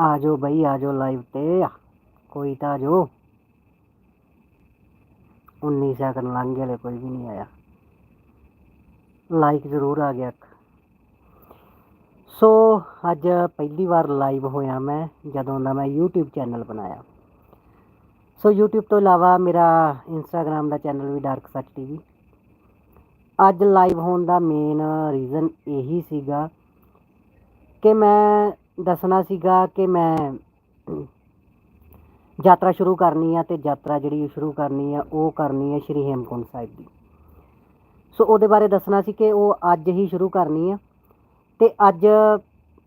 ਆ ਜਾਓ ਬਈ ਆ ਜਾਓ ਲਾਈਵ ਤੇ। ਕੋਈ ਤਾਂ ਆ ਜਾਓ 19 ਸੈਕਿੰਡ ਲੰਘ ਗਏ ਹਲੇ, ਕੋਈ ਵੀ ਨਹੀਂ ਆਇਆ। ਲਾਈਕ ਜ਼ਰੂਰ ਆ ਗਿਆ। ਇੱਕ। ਸੋ ਅੱਜ ਪਹਿਲੀ ਵਾਰ ਲਾਈਵ ਹੋਇਆ ਮੈਂ, ਜਦੋਂ ਦਾ ਮੈਂ YouTube ਚੈਨਲ ਬਣਾਇਆ। ਸੋ YouTube ਤੋਂ ਇਲਾਵਾ ਮੇਰਾ Instagram ਦਾ ਚੈਨਲ ਵੀ ਡਾਰਕ ਸੱਚ ਟੀਵੀ ਅੱਜ ਲਾਈਵ ਹੋਣ ਦਾ ਮੇਨ ਰੀਜ਼ਨ ਇਹੀ ਸੀਗਾ ਕਿ ਮੈਂ ਦੱਸਣਾ ਸੀਗਾ ਕਿ ਮੈਂ ਯਾਤਰਾ ਸ਼ੁਰੂ ਕਰਨੀ ਆ ਤੇ ਯਾਤਰਾ ਜਿਹੜੀ ਸ਼ੁਰੂ ਕਰਨੀ ਆ, ਉਹ ਕਰਨੀ ਆ ਸ਼੍ਰੀ ਹੇਮਕੁੰਟ ਸਾਹਿਬ ਦੀ। ਸੋ ਉਹਦੇ ਬਾਰੇ ਦੱਸਣਾ ਸੀ ਕਿ ਉਹ ਅੱਜ ਹੀ ਸ਼ੁਰੂ ਕਰਨੀ ਆ ਤੇ ਅੱਜ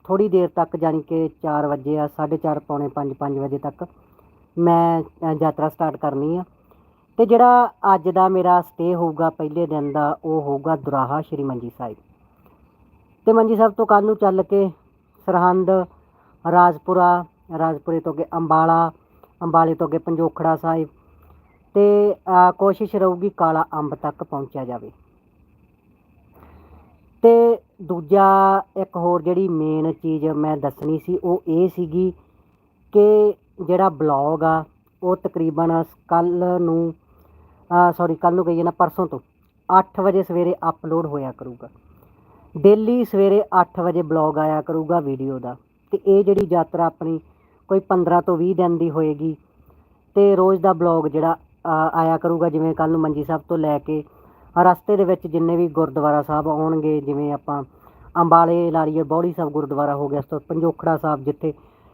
ਥੋੜੀ ਦੇਰ ਤੱਕ ਜਾਣੀ ਕਿ 4 ਵਜੇ ਆ 4:30 ਪੌਣੇ 5 5 ਵਜੇ ਤੱਕ ਮੈਂ ਯਾਤਰਾ ਸਟਾਰਟ ਕਰਨੀ ਆ। ਤੇ ਜਿਹੜਾ ਅੱਜ ਦਾ ਮੇਰਾ ਸਟੇ ਹੋਊਗਾ ਪਹਿਲੇ ਦਿਨ ਦਾ, ਉਹ ਹੋਊਗਾ ਦੁਰਾਹਾ ਸ਼੍ਰੀ ਮੰਜੀ ਸਾਹਿਬ। ਤੇ ਮੰਜੀ ਸਾਹਿਬ ਤੋਂ ਕੱਲ ਨੂੰ ਚੱਲ ਕੇ ਸਰਹੰਦ, ਰਾਜਪੁਰਾ, ਰਾਜਪੁਰੇ ਤੋਂ ਅੱਗੇ ਅੰਬਾਲਾ, ਅੰਬਾਲੇ ਤੋਂ ਅੱਗੇ ਪੰਜੋਖੜਾ ਸਾਹਿਬ ਤੇ ਕੋਸ਼ਿਸ਼ ਰਹੂਗੀ ਕਾਲਾ ਅੰਬ ਤੱਕ ਪਹੁੰਚਿਆ ਜਾਵੇ। ਤੇ ਦੂਜਾ ਇੱਕ ਹੋਰ ਜਿਹੜੀ ਮੇਨ ਚੀਜ਼ ਮੈਂ ਦੱਸਣੀ ਸੀ, ਉਹ ਇਹ ਸੀਗੀ ਕਿ ਜਿਹੜਾ ਬਲੌਗ ਆ, ਉਹ ਤਕਰੀਬਨ ਕੱਲ ਨੂੰ ਸੌਰੀ ਕੱਲ ਨੂੰ ਕਹੀਏ ਨਾ, ਪਰਸੋਂ ਤੋਂ 8 ਵਜੇ ਸਵੇਰੇ ਅਪਲੋਡ ਹੋਇਆ ਕਰੂਗਾ। ਡੇਲੀ ਸਵੇਰੇ 8 ਵਜੇ ਬਲੌਗ ਆਇਆ ਕਰੂਗਾ ਵੀਡੀਓ ਦਾ। ਤੇ ਇਹ ਜਿਹੜੀ ਯਾਤਰਾ ਆਪਣੀ ਕੋਈ 15 ਤੋਂ 20 ਦਿਨ ਦੀ ਹੋਏਗੀ, ਤੇ ਰੋਜ਼ ਦਾ ਬਲੌਗ ਜਿਹੜਾ ਆਇਆ ਕਰੂਗਾ ਜਿਵੇਂ ਕੱਲ ਨੂੰ ਮੰਜੀ ਸਾਹਿਬ ਤੋਂ ਲੈ ਕੇ ਰਸਤੇ ਦੇ ਵਿੱਚ ਜਿੰਨੇ ਵੀ ਗੁਰਦੁਆਰਾ ਸਾਹਿਬ ਆਉਣਗੇ, ਜਿਵੇਂ ਆਪਾਂ ਅੰਬਾਲੇ, ਲਾਰੀਏ, ਬੌੜੀ ਸਾਹਿਬ ਗੁਰਦੁਆਰਾ ਹੋ ਗਿਆ, ਉਸ ਤੋਂ ਪੰਜੋਖੜਾ ਸਾਹਿਬ ਜਿੱਥੇ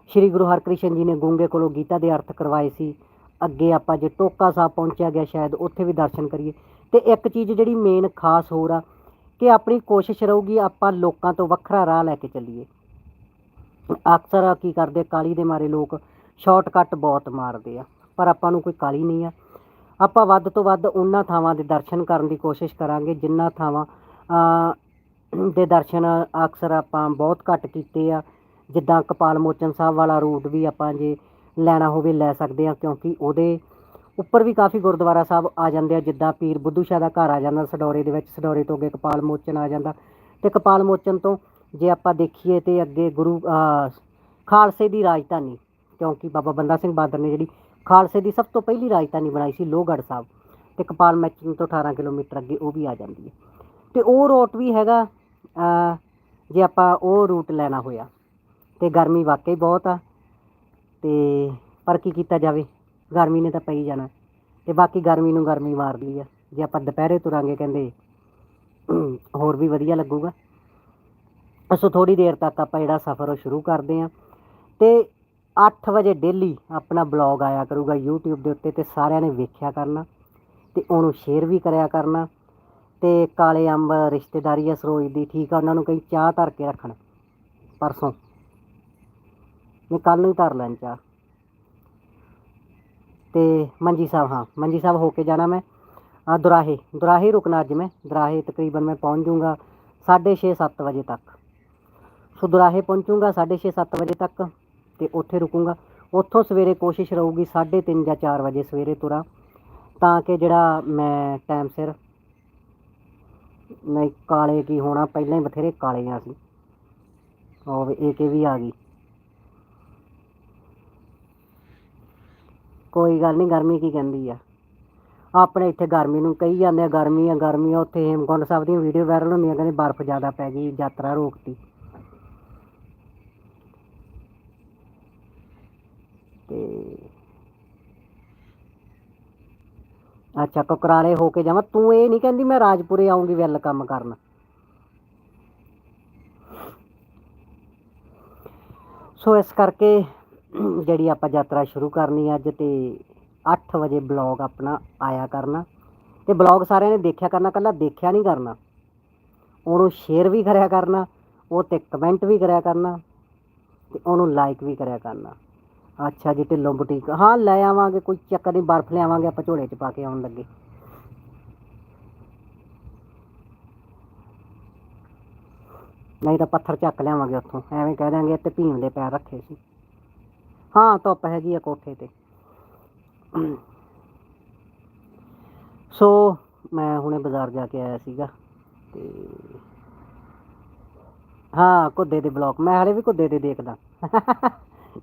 ਸ੍ਰੀ ਗੁਰੂ ਹਰਕ੍ਰਿਸ਼ਨ ਜੀ ਨੇ ਗੂੰਗੇ ਕੋਲੋਂ ਗੀਤਾ ਦੇ ਅਰਥ ਕਰਵਾਏ ਸੀ, ਅੱਗੇ ਆਪਾਂ ਜੇ ਟੋਕਾ ਸਾਹਿਬ ਪਹੁੰਚਿਆ ਗਿਆ ਸ਼ਾਇਦ ਉੱਥੇ ਵੀ ਦਰਸ਼ਨ ਕਰੀਏ। ਤੇ ਇੱਕ ਚੀਜ਼ ਜਿਹੜੀ ਮੇਨ ਖਾਸ ਹੋਰ ਆ ਕਿ ਆਪਣੀ ਕੋਸ਼ਿਸ਼ ਰਹੂਗੀ ਆਪਾਂ ਲੋਕਾਂ ਤੋਂ ਵੱਖਰਾ ਰਾਹ ਲੈ ਕੇ ਚੱਲੀਏ। ਅਕਸਰ ਕੀ ਕਰਦੇ, ਕਾਲੀ ਦੇ ਮਾਰੇ ਲੋਕ ਸ਼ਾਰਟਕਟ ਬਹੁਤ ਮਾਰਦੇ ਆ, ਪਰ ਆਪਾਂ ਨੂੰ ਕੋਈ ਕਾਲੀ ਨਹੀਂ ਆ। ਆਪਾਂ ਵੱਧ ਤੋਂ ਵੱਧ ਉਹਨਾਂ ਥਾਵਾਂ ਦੇ ਦਰਸ਼ਨ ਕਰਨ ਦੀ ਕੋਸ਼ਿਸ਼ ਕਰਾਂਗੇ, ਜਿੰਨਾ ਥਾਵਾਂ ਦੇ ਦਰਸ਼ਨ ਅਕਸਰ ਆਪਾਂ ਬਹੁਤ ਘੱਟ ਕੀਤੇ ਆ। ਜਿੱਦਾਂ ਕਪਾਲ ਮੋਚਨ ਸਾਹਿਬ ਵਾਲਾ ਰੂਟ ਵੀ ਆਪਾਂ ਜੇ ਲੈਣਾ ਹੋਵੇ, ਲੈ ਸਕਦੇ ਆ, ਕਿਉਂਕਿ ਉਹਦੇ ਉੱਪਰ ਵੀ ਕਾਫੀ ਗੁਰਦੁਆਰਾ ਸਾਹਿਬ ਆ ਜਾਂਦੇ ਆ, ਜਿੱਦਾਂ ਪੀਰ ਬੁੱਧੂ ਸ਼ਾਹ ਦਾ ਘਰ ਆ ਜਾਂਦਾ ਸਡੌਰੇ ਦੇ ਵਿੱਚ, ਸਡੌਰੇ ਤੋਂ ਅੱਗੇ ਕਪਾਲ ਮੋਚਨ ਆ ਜਾਂਦਾ ਤੇ ਕਪਾਲ ਮੋਚਨ ਤੋਂ ਜੇ ਆਪਾਂ ਦੇਖੀਏ ਤੇ ਅੱਗੇ ਗੁਰੂ ਖਾਲਸੇ ਦੀ ਰਾਜਧਾਨੀ, ਕਿਉਂਕਿ ਬਾਬਾ ਬੰਦਾ ਸਿੰਘ ਬਹਾਦਰ ਨੇ ਜਿਹੜੀ ਖਾਲਸੇ ਦੀ ਸਭ ਤੋਂ ਪਹਿਲੀ ਰਾਜਧਾਨੀ ਬਣਾਈ ਸੀ ਲੋਹਗੜ੍ਹ ਸਾਹਿਬ ਤੇ ਕਪਾਲ ਮੋਚਨ ਤੋਂ 18 ਕਿਲੋਮੀਟਰ ਅੱਗੇ ਉਹ ਵੀ ਆ ਜਾਂਦੀ ਹੈ। ਤੇ ਉਹ ਰੋਟ ਵੀ ਹੈਗਾ ਜੇ ਆਪਾਂ ਉਹ ਰੂਟ ਲੈਣਾ ਹੋਇਆ ਤੇ ਗਰਮੀ ਵਾਕਈ ਬਹੁਤ ਆ ਤੇ ਪਰ ਕੀ ਕੀਤਾ ਜਾਵੇ? ਗਰਮੀ ਨੇ ਤਾਂ ਪਈ ਜਾਣਾ। ਤੇ ਬਾਕੀ ਗਰਮੀ ਨੂੰ ਗਰਮੀ ਮਾਰਦੀ ਆ। ਜੇ ਆਪਾਂ ਦੁਪਹਿਰੇ ਤੁਰਾਂਗੇ ਕਹਿੰਦੇ, ਹੋਰ ਵੀ ਵਧੀਆ ਲੱਗੂਗਾ। ਸੋ ਥੋੜੀ ਦੇਰ ਤੱਕ ਆਪਾਂ ਜਿਹੜਾ ਸਫ਼ਰ ਉਹ ਸ਼ੁਰੂ ਕਰਦੇ ਆਂ ਤੇ 8 ਵਜੇ ਡੇਲੀ ਆਪਣਾ ਬਲੌਗ ਆਇਆ ਕਰੂਗਾ YouTube ਦੇ ਉੱਤੇ ਤੇ ਸਾਰਿਆਂ ਨੇ ਵੇਖਿਆ ਕਰਨਾ। ਤੇ ਉਹਨੂੰ ਸ਼ੇਅਰ ਵੀ ਕਰਿਆ ਕਰਨਾ। ਤੇ ਕਾਲੇ ਅੰਬ ਰਿਸ਼ਤੇਦਾਰੀ ਆ ਸਰੋਜ ਦੀ, ਠੀਕ ਆ, ਉਹਨਾਂ ਨੂੰ ਕਈ ਚਾਹ ਧਰ ਕੇ ਰੱਖਣ। ਪਰਸੋਂ। ਨਹੀਂ ਕੱਲ ਨੂੰ ਧਰ ਲੈਣ ਚਾਹ। ਤੇ ਮੰਜੀ ਸਾਹਿਬ, ਹਾਂ, ਮੰਜੀ ਸਾਹਿਬ ਹੋ ਕੇ ਜਾਣਾ ਮੈਂ। ਦੁਰਾਹੇ ਦੁਰਾਹੇ ਰੁਕਣਾ ਅੱਜ ਮੈਂ। ਦੁਰਾਹੇ ਤਕਰੀਬਨ ਮੈਂ ਪਹੁੰਚ ਜਾਊਂਗਾ 6:30 7 ਵਜੇ ਤੱਕ। ਸੋ ਦੁਰਾਹੇ ਪਹੁੰਚੂੰਗਾ 6:30 7 ਵਜੇ ਤੱਕ ਤੇ ਉੱਥੇ ਰੁਕੂੰਗਾ। ਉੱਥੋਂ ਸਵੇਰੇ ਕੋਸ਼ਿਸ਼ ਰਹੂਗੀ 3:30 ਜਾਂ 4 ਵਜੇ ਸਵੇਰੇ ਤੁਰਾਂ, ਤਾਂ ਕਿ ਜਿਹੜਾ ਮੈਂ ਟਾਈਮ ਸਿਰ ਨਹੀਂ, ਕਾਲੇ ਕੀ ਹੋਣਾ, ਪਹਿਲਾਂ ਹੀ ਬਥੇਰੇ ਕਾਲੇ ਆ ਸੀ ਉਹ ਵੀ ਏਕੇ ਵੀ ਆ ਗਈ। ਕੋਈ ਗੱਲ ਨਹੀਂ, ਗਰਮੀ ਕੀ ਕਹਿੰਦੀ ਆ? ਆਪਣੇ ਇੱਥੇ ਗਰਮੀ ਨੂੰ ਕਹੀ ਜਾਂਦੇ ਆ, ਗਰਮੀ ਆ ਗਰਮੀ ਆ, ਉੱਥੇ ਹੇਮਕੁੰਟ ਸਾਹਿਬ ਦੀਆਂ ਵੀਡੀਓ ਵਾਇਰਲ ਹੁੰਦੀਆਂ, ਕਹਿੰਦੇ ਬਰਫ਼ ਜ਼ਿਆਦਾ ਪੈ ਗਈ, ਯਾਤਰਾ ਰੋਕਤੀ। ਤੇ ਅੱਛਾ, ਕੁਕਰਾਲੇ ਹੋ ਕੇ ਜਾਵਾਂ। ਤੂੰ ਇਹ ਨਹੀਂ ਕਹਿੰਦੀ ਮੈਂ ਰਾਜਪੁਰੇ ਆਉਂਗੀ ਵੈਲ ਕੰਮ ਕਰਨ। ਸੋ ਇਸ ਕਰਕੇ ਜਿਹੜੀ ਆਪਾਂ ਯਾਤਰਾ ਸ਼ੁਰੂ ਕਰਨੀ ਅੱਜ ਤੇ 8 ਵਜੇ ਬਲੌਗ ਆਪਣਾ ਆਇਆ ਕਰਨਾ। ਤੇ ਬਲੌਗ ਸਾਰਿਆਂ ਨੇ ਦੇਖਿਆ ਕਰਨਾ, ਕੱਲਾ ਦੇਖਿਆ ਨਹੀਂ ਕਰਨਾ। ਉਹਨੂੰ ਸ਼ੇਅਰ ਵੀ ਕਰਿਆ ਕਰਨਾ, ਉਹ ਤੇ ਕਮੈਂਟ ਵੀ ਕਰਿਆ ਕਰਨਾ, ਤੇ ਉਹਨੂੰ ਲਾਈਕ ਵੀ ਕਰਿਆ ਕਰਨਾ। ਅੱਛਾ ਜੀ, ਢਿੱਲੋਂ ਬੁਟੀਕ ਹਾਂ, ਲੈ ਆਵਾਂਗੇ, ਕੋਈ ਚੱਕਰ ਨਹੀਂ, ਬਰਫ਼ ਲਿਆਵਾਂਗੇ, ਆਪਾਂ ਝੋਲੇ 'ਚ ਪਾ ਕੇ ਆਉਣ ਲੱਗੇ। ਨਹੀਂ ਤਾਂ ਪੱਥਰ ਚੱਕ ਲਿਆਵਾਂਗੇ ਉੱਥੋਂ। ਐਵੇਂ ਕਹਿ ਦਾਂਗੇ ਤੇ ਭੀਮ ਦੇ ਪੈਰ ਰੱਖੇ ਸੀ। ਹਾਂ, ਧੁੱਪ ਹੈਗੀ ਆ ਕੋਠੇ ਤੇ। ਸੋ, ਮੈਂ ਹੁਣੇ ਬਾਜ਼ਾਰ ਜਾ ਕੇ ਆਇਆ ਸੀਗਾ ਤੇ ਹਾਂ ਕੁੱਦੇ ਦੇ ਬਲੌਕ। ਮੈਂ ਹਲੇ ਵੀ ਕੁੱਦੇ ਦੇ ਦੇਖਦਾ।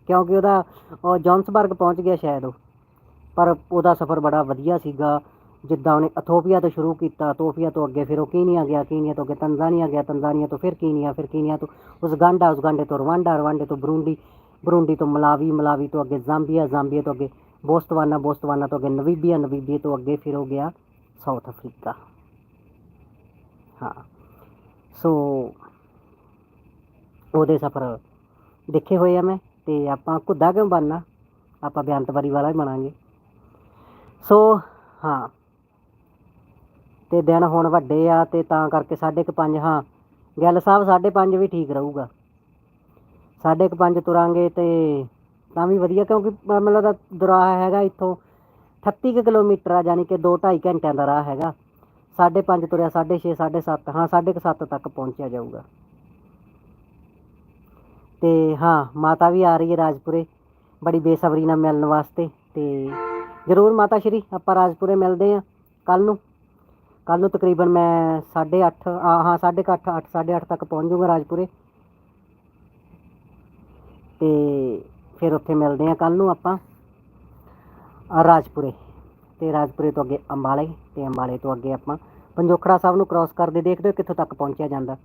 ਕਿਉਂਕਿ ਉਹਦਾ, ਉਹ ਜੌਨਸਬਰਗ ਪਹੁੰਚ ਗਿਆ ਸ਼ਾਇਦ ਉਹ। ਪਰ ਉਹਦਾ ਸਫ਼ਰ ਬੜਾ ਵਧੀਆ ਸੀਗਾ। ਜਿੱਦਾਂ ਉਹਨੇ ਅਥੋਪੀਆ ਤੋਂ ਸ਼ੁਰੂ ਕੀਤਾ, ਅਥੋਪੀਆ ਤੋਂ ਅੱਗੇ ਫਿਰ ਉਹ ਕੀਨੀਆ ਗਿਆ, ਕੀਨੀਆ ਤੋਂ ਅੱਗੇ ਤੰਜ਼ਾਨੀਆ ਗਿਆ ਤੰਜ਼ਾਨੀਆ ਤੋਂ ਫਿਰ ਕੀਨੀਆ ਫਿਰ ਕੀਨੀਆ ਤੋਂ ਉਸ ਗਾਂਡਾ, ਉਸ ਗਾਂਡੇ ਤੋਂ ਰਵਾਂਡਾ, ਰਵਾਂਡੇ ਤੋਂ ਬਰੂੰਡੀ। ਬਰੂੰਡੀ ਤੋਂ ਮਲਾਵੀ ਮਲਾਵੀ ਤੋਂ ਅੱਗੇ ਜ਼ਾਂਬੀਆ ਜ਼ਾਂਬੀਆ ਤੋਂ ਅੱਗੇ ਬੋਸਤਵਾਨਾ ਬੋਸਤਵਾਨਾ ਤੋਂ ਅੱਗੇ ਨਵੀਬੀਆ ਨਵੀਬੀਆ ਤੋਂ ਅੱਗੇ ਫਿਰ ਹੋ ਗਿਆ ਸਾਊਥ ਅਫਰੀਕਾ। ਹਾਂ। ਸੋ ਉਹਦੇ ਸਫ਼ਰ ਦੇਖੇ ਹੋਏ ਆ ਮੈਂ ਤੇ ਆਪਾਂ ਘੁੱਦਾ ਕਿਉਂ ਬਣਨਾ? ਆਪਾਂ ਬਿਆੰਤਵਾਰੀ ਵਾਲਾ ਹੀ ਬਣਾਂਗੇ। ਸੋ, ਹਾਂ। ਤੇ ਦਿਨ ਹੁਣ ਵੱਡੇ ਆ ਤੇ ਤਾਂ ਕਰਕੇ ਸਾਢੇ ਕੁ ਪੰਜ, ਹਾਂ। ਗੱਲ ਸਾਹਿਬ ਸਾਢੇ ਪੰਜ ਵੀ ਠੀਕ ਰਹੂਗਾ। ਸਾਢੇ ਕੁ ਪੰਜ ਤੁਰਾਂਗੇ ਤੇ ਤਾਂ ਵੀ ਵਧੀਆ, ਕਿਉਂਕਿ ਮ- ਮਤਲਬ ਦਾ ਦੁਰਾਹਾ ਹੈਗਾ ਇੱਥੋਂ 38 ਕੁ ਕਿਲੋਮੀਟਰ ਆ ਯਾਨੀ ਕਿ 2 2.5 ਘੰਟਿਆਂ ਦਾ ਰਾਹ ਹੈਗਾ। ਸਾਢੇ ਪੰਜ ਤੁਰਿਆ, ਸਾਢੇ ਛੇ, ਸਾਢੇ ਸੱਤ, ਹਾਂ, ਸਾਢੇ ਕੁ ਸੱਤ ਤੱਕ ਪਹੁੰਚਿਆ ਜਾਊਗਾ। ਤੇ ਹਾਂ, ਮਾਤਾ ਵੀ ਆ ਰਹੀ ਹੈ ਰਾਜਪੁਰੇ, ਬੜੀ ਬੇਸਬਰੀ ਨਾਲ ਮਿਲਣ ਵਾਸਤੇ, ਤੇ ਜ਼ਰੂਰ ਮਾਤਾ ਸ਼੍ਰੀ, ਆਪਾਂ ਰਾਜਪੁਰੇ ਮਿਲਦੇ ਆ ਕੱਲ ਨੂੰ। ਕੱਲ ਨੂੰ ਤਕਰੀਬਨ ਮੈਂ 8:30 ਆ, ਹਾਂ 8:30 8 8:30 ਤੱਕ ਪਹੁੰਚ ਜਾਊਗਾ ਰਾਜਪੁਰੇ। ਤੇ ਫਿਰ ਉੱਥੇ ਮਿਲਦੇ ਆ ਕੱਲ ਨੂੰ ਆਪਾਂ ਰਾਜਪੁਰੇ ਤੇ ਰਾਜਪੁਰੇ ਤੋਂ ਅੱਗੇ ਅੰਬਾਲੇ ਤੇ ਅੰਬਾਲੇ ਤੋਂ ਅੱਗੇ ਆਪਾਂ ਪੰਜੋਖੜਾ ਸਾਹਿਬ ਨੂੰ ਕ੍ਰਾਸ ਕਰਦੇ ਦੇਖਦੇ ਹੋ ਕਿੱਥੋਂ ਤੱਕ ਪਹੁੰਚਿਆ ਜਾਂਦਾ।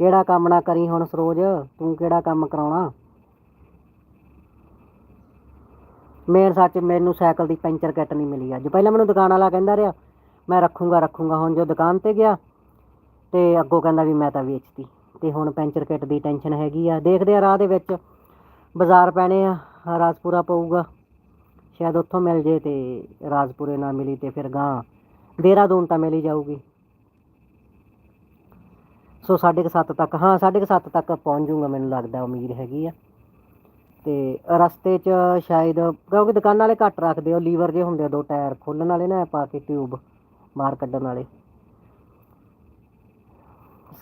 ਕਿਹੜਾ ਕੰਮ ਨਾ ਕਰੀ ਹੁਣ ਸਰੋਜ? ਤੂੰ ਕਿਹੜਾ ਕੰਮ ਕਰਾਉਣਾ? ਮੇਨ ਸੱਚ ਮੈਨੂੰ ਸਾਈਕਲ ਦੀ ਪੈਂਚਰ ਕਿੱਟ ਨਹੀਂ ਮਿਲੀ ਅੱਜ। ਪਹਿਲਾਂ ਮੈਨੂੰ ਦੁਕਾਨ ਵਾਲਾ ਕਹਿੰਦਾ ਰਿਹਾ, ਮੈਂ ਰੱਖੂੰਗਾ ਰੱਖੂੰਗਾ। ਹੁਣ ਜੋ ਦੁਕਾਨ ਤੇ ਗਿਆ ਤੇ ਅੱਗੋਂ ਕਹਿੰਦਾ ਵੀ ਮੈਂ ਤਾਂ ਵੇਚਤੀ। ਤੇ ਹੁਣ ਪੈਂਚਰ ਕਿੱਟ ਦੀ ਟੈਨਸ਼ਨ ਹੈਗੀ ਆ। ਦੇਖਦੇ ਆ ਰਾਹ ਦੇ ਵਿੱਚ ਬਾਜ਼ਾਰ ਪੈਣੇ ਆ, ਰਾਜਪੁਰਾ ਪਊਗਾ। ਸ਼ਾਇਦ ਉੱਥੋਂ ਮਿਲ ਜੇ ਤੇ ਰਾਜਪੁਰੇ ਨਾ ਮਿਲੀ ਤੇ ਫਿਰ ਗਾਂ ਦੇਹਰਾਦੂਨ ਤਾਂ ਮਿਲੀ ਜਾਊਗੀ। ਸੋ ਸਾਢੇ ਕੁ ਸੱਤ ਤੱਕ, ਹਾਂ, ਸਾਢੇ ਕੁ ਸੱਤ ਤੱਕ ਪਹੁੰਚ ਜਾਊਂਗਾ ਮੈਨੂੰ ਲੱਗਦਾ, ਉਮੀਦ ਹੈਗੀ ਆ। ਤੇ ਰਸਤੇ 'ਚ ਸ਼ਾਇਦ, ਕਿਉਂਕਿ ਦੁਕਾਨਾਂ ਵਾਲੇ ਘੱਟ ਰੱਖਦੇ ਹੋ ਲੀਵਰ ਜੇ ਹੁੰਦੇ ਆ, ਦੋ ਟਾਇਰ ਖੋਲਣ ਵਾਲੇ ਨਾ, ਪਾ ਕੇ ਟਿਊਬ ਬਾਹਰ ਕੱਢਣ ਵਾਲੇ।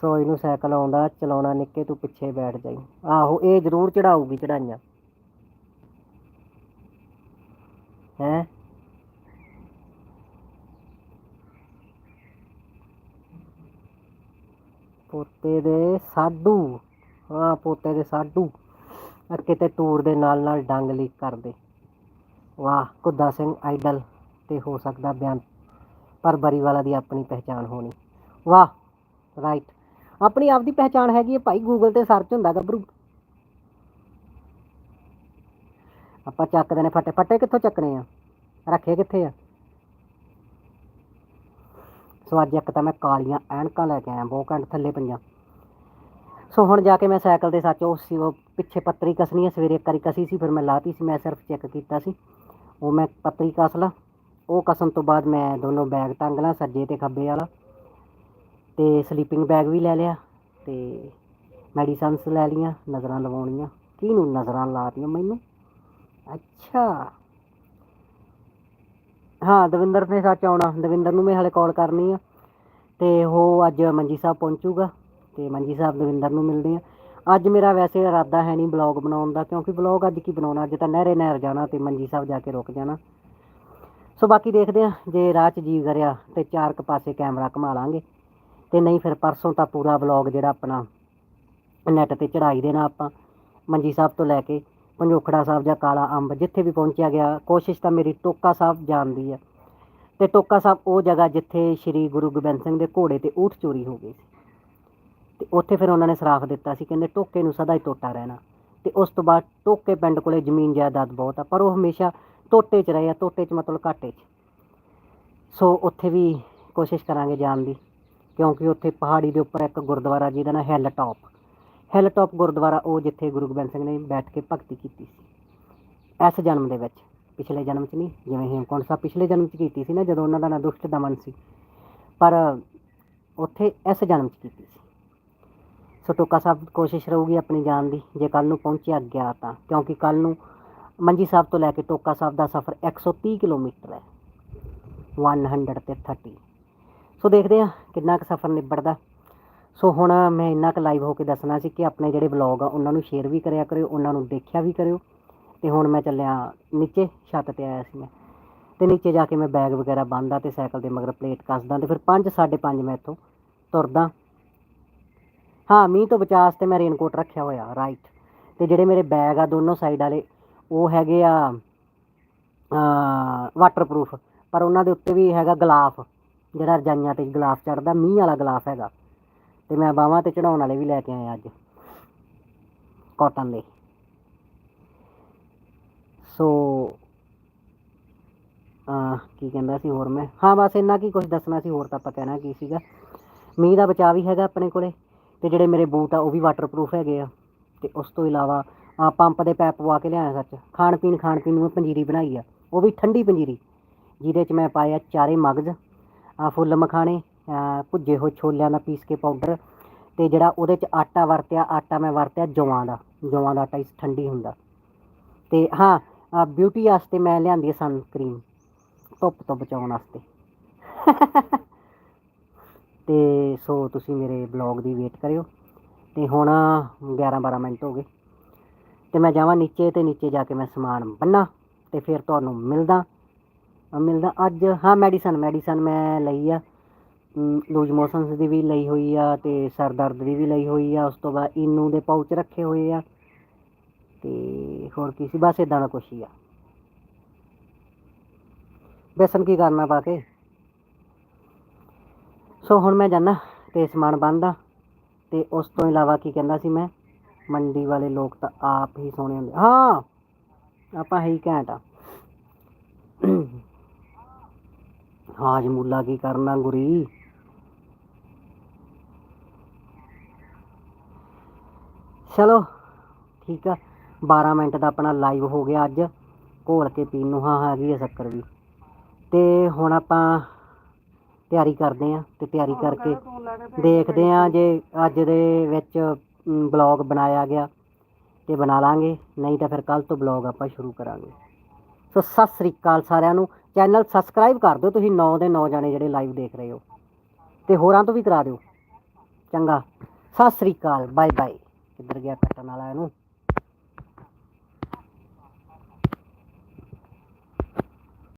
ਸੋ ਨੂੰ ਸਾਈਕਲ ਆਉਂਦਾ, ਚਲਾਉਣਾ ਨਿੱਕੇ, ਤੂੰ ਪਿੱਛੇ ਬੈਠ ਜਾਈ। ਆਹੋ, ਇਹ ਜ਼ਰੂਰ ਚੜਾਊਗੀ ਚੜਾਈਆਂ ਹੈ? ਪੋਤੇ ਦੇ ਸਾਡੂ। ਹਾਂ, ਪੋਤੇ ਦੇ ਸਾਡੂ। ਕਿਤੇ ਟੂਰ ਦੇ ਨਾਲ ਨਾਲ ਡੰਗ ਲੀਕ ਕਰਦੇ। ਵਾਹ, ਕੁੱਦਾ ਸਿੰਘ ਆਈਡਲ ਤੇ ਹੋ ਸਕਦਾ ਬਿਆਨ ਪਰ ਬਰੀਵਾਲਾ ਦੀ ਆਪਣੀ ਪਹਿਚਾਣ ਹੋਣੀ। ਵਾਹ, ਰਾਈਟ। ਆਪਣੀ ਆਪ ਦੀ ਪਹਿਚਾਣ ਹੈਗੀ ਹੈ, ਭਾਈ ਗੂਗਲ ਤੇ ਸਰਚ ਹੁੰਦਾ ਗੱਭਰੂ। ਆਪਾਂ ਚੱਕਦੇ ਨੇ ਫੱਟੇ। ਫੱਟੇ ਕਿੱਥੋਂ ਚੱਕਣੇ ਆ? ਰੱਖੇ ਕਿੱਥੇ ਆ? ਸੋ ਅੱਜ ਇੱਕ ਤਾਂ ਮੈਂ ਕਾਲੀਆਂ ਐਨਕਾਂ ਲੈ ਕੇ ਆਇਆ, ਬਹੁਤ ਘੰਟ ਥੱਲੇ ਪਈਆਂ। ਸੋ ਹੁਣ ਜਾ ਕੇ ਮੈਂ ਸਾਈਕਲ ਦੇ ਸੱਚ, ਉਹ ਸੀ, ਉਹ ਪਿੱਛੇ ਪੱਤਰੀ ਕਸਣੀ ਹੈ ਸਵੇਰੇ ਇੱਕ ਵਾਰੀ ਕਸੀ ਸੀ, ਫਿਰ ਮੈਂ ਲਾਤੀ ਸੀ, ਮੈਂ ਸਿਰਫ ਚੈੱਕ ਕੀਤਾ ਸੀ। ਉਹ ਮੈਂ ਪੱਤਰੀ ਕਸ ਲਾ। ਉਹ ਕਸਣ ਤੋਂ ਬਾਅਦ ਮੈਂ ਦੋਨੋਂ ਬੈਗ ਟੰਗ ਲਾ, ਸੱਜੇ ਤੇ ਖੱਬੇ ਵਾਲਾ। ਤੇ ਸਲੀਪਿੰਗ ਬੈਗ ਵੀ ਲੈ ਲਿਆ ਤੇ ਮੈਡੀਸਨਸ ਲੈ ਲੀਆਂ ਨਜ਼ਰਾਂ ਲਵਾਉਣੀਆਂ। ਕਿਹਨੂੰ ਨਜ਼ਰਾਂ ਲਾਤੀਆਂ ਮੈਨੂੰ? ਅੱਛਾ। ਹਾਂ, ਦਵਿੰਦਰ ਨੇ ਸੱਚ ਆਉਣਾ। ਦਵਿੰਦਰ ਨੂੰ ਮੈਂ ਹਲੇ ਕਾਲ ਕਰਨੀ ਆ। ਤੇ ਉਹ ਅੱਜ ਮੰਜੀ ਸਾਹਿਬ ਪਹੁੰਚੂਗਾ। ਤੇ ਮੰਜੀ ਸਾਹਿਬ ਦਵਿੰਦਰ ਨੂੰ ਮਿਲਦੇ ਆ। ਅੱਜ ਮੇਰਾ ਵੈਸੇ ਇਰਾਦਾ ਹੈ ਨਹੀਂ ਬਲੌਗ ਬਣਾਉਣ ਦਾ, ਕਿਉਂਕਿ ਬਲੌਗ ਅੱਜ ਕੀ ਬਣਾਉਣਾ? ਅੱਜ ਤਾਂ ਨਹਿਰੇ ਨਹਿਰ ਜਾਣਾ ਤੇ ਮੰਜੀ ਸਾਹਿਬ ਜਾ ਕੇ ਰੁਕ ਜਾਣਾ। ਸੋ ਬਾਕੀ ਦੇਖਦੇ ਆ, ਜੇ ਰਾਹ 'ਚ ਜੀ ਕਰਿਆ ਤੇ ਚਾਰ ਕੁ ਪਾਸੇ ਕੈਮਰਾ ਘੁਮਾ ਲਾਂਗੇ। ਤੇ ਨਹੀਂ ਫਿਰ ਪਰਸੋਂ ਤਾਂ ਪੂਰਾ ਬਲੌਗ ਜਿਹੜਾ ਆਪਣਾ ਨੈਟ ਤੇ ਚੜਾਈ ਦੇਣਾ ਆਪਾਂ। ਮੰਜੀ ਸਾਹਿਬ ਤੋਂ ਲੈ ਕੇ ਪੰਜੋਖੜਾ ਸਾਹਿਬ ਜਾਂ ਕਾਲਾ ਅੰਬ ਜਿੱਥੇ ਵੀ ਪਹੁੰਚਿਆ ਗਿਆ, ਕੋਸ਼ਿਸ਼ ਤਾਂ ਮੇਰੀ ਟੋਕਾ ਸਾਹਿਬ ਜਾਣ ਦੀ ਆ। ਤੇ ਟੋਕਾ ਸਾਹਿਬ ਉਹ ਜਗ੍ਹਾ ਜਿੱਥੇ ਸ੍ਰੀ ਗੁਰੂ ਗੋਬਿੰਦ ਸਿੰਘ ਦੇ ਘੋੜੇ ਤੇ ਊਠ ਚੋਰੀ ਹੋ ਗਈ ਸੀ। ਤੇ ਉੱਥੇ ਫਿਰ ਉਹਨਾਂ ਨੇ ਸਰਾਫ ਦਿੱਤਾ ਸੀ, ਕਹਿੰਦੇ ਟੋਕੇ ਨੂੰ ਸਦਾ ਹੀ ਟੋਟਾ ਰਹਿਣਾ। ਤੇ ਉਸ ਤੋਂ ਬਾਅਦ ਟੋਕੇ ਪਿੰਡ ਕੋਲੇ ਜ਼ਮੀਨ ਜਾਇਦਾਦ ਬਹੁਤ ਆ, ਪਰ ਉਹ ਹਮੇਸ਼ਾ ਟੋਟੇ 'ਚ ਰਹੇ ਆ ਟੋਟੇ 'ਚ ਮਤਲਬ ਘਾਟੇ 'ਚ। ਸੋ ਉੱਥੇ ਵੀ ਕੋਸ਼ਿਸ਼ ਕਰਾਂਗੇ ਜਾਣ ਦੀ। ਕਿਉਂਕਿ ਉੱਥੇ ਪਹਾੜੀ ਦੇ ਉੱਪਰ ਇੱਕ ਗੁਰਦੁਆਰਾ ਜਿਹਦਾ ਨਾਮ hill top hill top gurdwara, ਉਹ ਜਿੱਥੇ ਗੁਰੂ ਗੋਬਿੰਦ ਸਿੰਘ ਨੇ ਬੈਠ ਕੇ ਭਗਤੀ ਕੀਤੀ ਸੀ। ਇਸ ਜਨਮ ਦੇ ਵਿੱਚ, ਪਿਛਲੇ ਜਨਮ 'ਚ ਨਹੀਂ, ਜਿਵੇਂ ਹੇਮਕੁੰਟ ਸਾਹਿਬ ਪਿਛਲੇ ਜਨਮ 'ਚ ਕੀਤੀ ਸੀ ਨਾ, ਜਦੋਂ ਉਹਨਾਂ ਦਾ ਨਾਂ ਦੁਸ਼ਟ ਦਮਨ ਸੀ। ਪਰ ਉੱਥੇ ਇਸ ਜਨਮ 'ਚ ਕੀਤੀ ਸੀ। ਸੋ ਟੋਕਾ ਸਾਹਿਬ ਕੋਸ਼ਿਸ਼ ਰਹੂਗੀ ਆਪਣੀ ਜਾਣ ਦੀ, ਜੇ ਕੱਲ ਨੂੰ ਪਹੁੰਚਿਆ ਗਿਆ ਤਾਂ। ਕਿਉਂਕਿ ਕੱਲ ਨੂੰ ਮੰਜੀ ਸਾਹਿਬ ਤੋਂ ਲੈ ਕੇ ਟੋਕਾ ਸਾਹਿਬ ਦਾ ਸਫ਼ਰ 130 ਕਿਲੋਮੀਟਰ ਹੈ। 130 ਸੋ ਦੇਖਦੇ ਆ ਕਿੰਨਾ ਕੁ ਸਫ਼ਰ ਨਿਬੜਦਾ। ਸੋ ਹੁਣ ਮੈਂ ਇੰਨਾ ਕੁ ਲਾਈਵ ਹੋ ਕੇ ਦੱਸਣਾ ਸੀ ਕਿ ਆਪਣੇ ਜਿਹੜੇ ਵਲੌਗ ਆ, ਉਹਨਾਂ ਨੂੰ ਸ਼ੇਅਰ ਵੀ ਕਰਿਆ ਕਰਿਓ, ਉਹਨਾਂ ਨੂੰ ਦੇਖਿਆ ਵੀ ਕਰਿਓ। ਤੇ ਹੁਣ ਮੈਂ ਚੱਲਿਆ ਨੀਚੇ, ਛੱਤ ਤੇ ਆਇਆ ਸੀ ਮੈਂ। ਤੇ ਨੀਚੇ ਜਾ ਕੇ ਮੈਂ ਬੈਗ ਵਗੈਰਾ ਬੰਨਦਾ ਤੇ ਸਾਈਕਲ ਦੇ ਮਗਰ ਪਲੇਟ ਕੱਸਦਾ ਤੇ ਫਿਰ 5 5:30 ਮੈਂ ਇੱਥੋਂ ਤੁਰਦਾ। ਹਾਂ, ਮੀਂਹ ਤੋਂ ਬਚਾਅ 'ਤੇ ਮੈਂ ਰੇਨਕੋਟ ਰੱਖਿਆ ਹੋਇਆ ਰਾਈਟ ਤੇ ਜਿਹੜੇ ਮੇਰੇ ਬੈਗ ਆ ਦੋਨੋਂ ਸਾਈਡ ਵਾਲੇ, ਉਹ ਹੈਗੇ ਆ ਵਾਟਰਪ੍ਰੂਫ ਪਰ ਉਹਨਾਂ ਦੇ ਉੱਤੇ ਵੀ ਹੈਗਾ ਗਲਾਫ। ਜਿਹੜਾ ਰਜਾਈਆਂ ਤੇ ਗਲਾਫ ਚੜਦਾ, ਮੀਂਹ ਵਾਲਾ ਗਲਾਫ ਹੈਗਾ। ਤੇ ਮੈਂ ਬਾਹਾਂ ਤੇ ਚੜਾਉਣ ਵਾਲੇ ਵੀ ਲੈ ਕੇ ਆਇਆ ਅੱਜ। ਕਾਟਨ ਦੇ। ਸੋ ਅਹ, ਕੀ ਕਹਿੰਦਾ ਸੀ ਹੋਰ ਮੈਂ? ਹਾਂ, ਬਸ ਇੰਨਾ ਕੀ ਕੁਝ ਦੱਸਣਾ ਸੀ, ਹੋਰ ਤਾਂ ਆਪਾਂ ਕਹਿਣਾ ਕੀ ਸੀਗਾ। ਮੀਂਹ ਦਾ ਬਚਾਅ ਵੀ ਹੈਗਾ ਆਪਣੇ ਕੋਲੇ, ਤੇ ਜਿਹੜੇ ਮੇਰੇ ਬੂਟ ਆ, ਉਹ ਵੀ ਵਾਟਰਪ੍ਰੂਫ ਹੈਗੇ ਆ। ਤੇ ਉਸ ਤੋਂ ਇਲਾਵਾ ਆ ਪੰਪ ਦੇ ਪੈਪ ਪਵਾ ਕੇ ਲਿਆਇਆ ਸੱਚ। ਖਾਣ ਪੀਣ ਖਾਣ ਪੀਣ ਨੂੰ ਮੈਂ ਪੰਜੀਰੀ ਬਣਾਈ ਆ। ਉਹ ਵੀ ਠੰਡੀ ਪੰਜੀਰੀ, ਜਿਹਦੇ ਚ ਮੈਂ ਪਾਇਆ ਚਾਰੇ ਮਗਜ਼। ਫੁੱਲ ਮਖਾਣੇ ਭੁੱਜੇ ਹੋਏ ਛੋਲਿਆਂ ਦਾ ਪੀਸ ਕੇ ਪਾਊਡਰ ਤੇ ਜਿਹੜਾ ਉਹਦੇ ਚ ਆਟਾ ਵਰਤਿਆ, ਆਟਾ ਮੈਂ ਵਰਤਿਆ ਜੌਆਂ ਦਾ ਜੌਆਂ ਦਾ ਆਟਾ ਇਸ ਠੰਡੀ ਹੁੰਦਾ। ਤੇ ਹਾਂ ਬਿਊਟੀ ਵਾਸਤੇ ਮੈਂ ਲਿਆਂਦੀ ਸਨ ਕਰੀਮ ਧੁੱਪ ਤੋਂ ਬਚਾਉਣ ਵਾਸਤੇ। ਤੇ ਸੋ ਤੁਸੀਂ ਮੇਰੇ ਬਲੌਗ ਦੀ ਵੇਟ ਕਰਿਓ। ਤੇ ਹੁਣ 11 12 ਮਿੰਟ ਹੋ ਗਏ। ਤੇ ਮੈਂ ਜਾਵਾਂ ਨੀਚੇ ਤੇ ਨੀਚੇ ਜਾ ਕੇ ਮੈਂ ਸਮਾਨ ਬੰਨਾ ਤੇ ਫਿਰ ਤੁਹਾਨੂੰ ਮਿਲਦਾ। ਮਿਲਦਾ ਅੱਜ, ਹਾਂ ਮੈਡੀਸਨ ਮੈਡੀਸਨ ਮੈਂ ਲਈ ਆ। ਲੂਜ ਮੋਸ਼ਨਸ ਦੀ ਵੀ ਲਈ ਹੋਈ ਆ ਤੇ ਸਰ ਦਰਦ ਦੀ ਵੀ ਲਈ ਹੋਈ ਆ। ਉਸ ਤੋਂ ਬਾਅਦ ਇਨੂ ਦੇ ਪਾਊਚ ਰੱਖੇ ਹੋਏ ਆ ਤੇ ਹੋਰ ਕੀ ਸੀ, ਬਸ ਇਦਾਂ ਦਾ ਕੁਛ ਹੀ ਆ। ਬੇਸਨ ਕੀ ਕਰਨਾ ਪਾ ਕੇ? ਸੋ ਹੁਣ ਮੈਂ ਜਾਣਾ ਤੇ ਸਮਾਨ ਬੰਨਦਾ ਤੇ ਉਸ ਤੋਂ ਇਲਾਵਾ ਕੀ ਕਹਿੰਦਾ ਸੀ ਮੈਂ? ਮੰਡੀ ਵਾਲੇ ਲੋਕ ਤਾਂ ਆਪ ਹੀ ਸੋਹਣੇ ਹੁੰਦੇ। ਹਾਂ, ਆਪਾਂ ਹੀ ਘੈਂਟ ਆ। ਹਾਜਮੂਲਾ ਕੀ ਕਰਨਾ ਗੁਰੀ? ਚਲੋ ਠੀਕ ਆ। 12 ਮਿੰਟ ਦਾ ਆਪਣਾ ਲਾਈਵ ਹੋ ਗਿਆ ਅੱਜ। ਘੋਲ ਕੇ ਪੀਣ ਨੂੰ ਹਾਂ ਹੈਗੀ ਆ ਸ਼ੱਕਰ ਵੀ। ਤੇ ਹੁਣ ਆਪਾਂ ਤਿਆਰੀ ਕਰਦੇ ਆਂ ਤੇ ਤਿਆਰੀ ਕਰਕੇ ਦੇਖਦੇ ਆਂ ਜੇ ਅੱਜ ਦੇ ਵਿੱਚ ਬਲੌਗ ਬਣਾਇਆ ਗਿਆ ਤੇ ਬਣਾ ਲਾਂਗੇ। ਨਹੀਂ ਤਾਂ ਫਿਰ ਕੱਲ ਤੋਂ ਬਲੌਗ ਆਪਾਂ ਸ਼ੁਰੂ ਕਰਾਂਗੇ। ਸੋ ਸਤਿ ਸ੍ਰੀ ਅਕਾਲ ਸਾਰਿਆਂ ਨੂੰ। ਚੈਨਲ ਸਬਸਕ੍ਰਾਈਬ ਕਰ ਦਿਓ ਤੁਸੀਂ 9 ਦੇ 9 ਜਾਣੇ ਜਿਹੜੇ ਲਾਈਵ ਦੇਖ ਰਹੇ ਹੋ। ਤੇ ਹੋਰਾਂ ਤੋਂ ਵੀ ਕਰਾ ਦਿਓ। ਚੰਗਾ। ਸਤਿ ਸ੍ਰੀ ਅਕਾਲ। Bye bye. ਕਿੱਧਰ ਗਿਆ ਕੱਟਣ ਵਾਲਾ ਇਹਨੂੰ?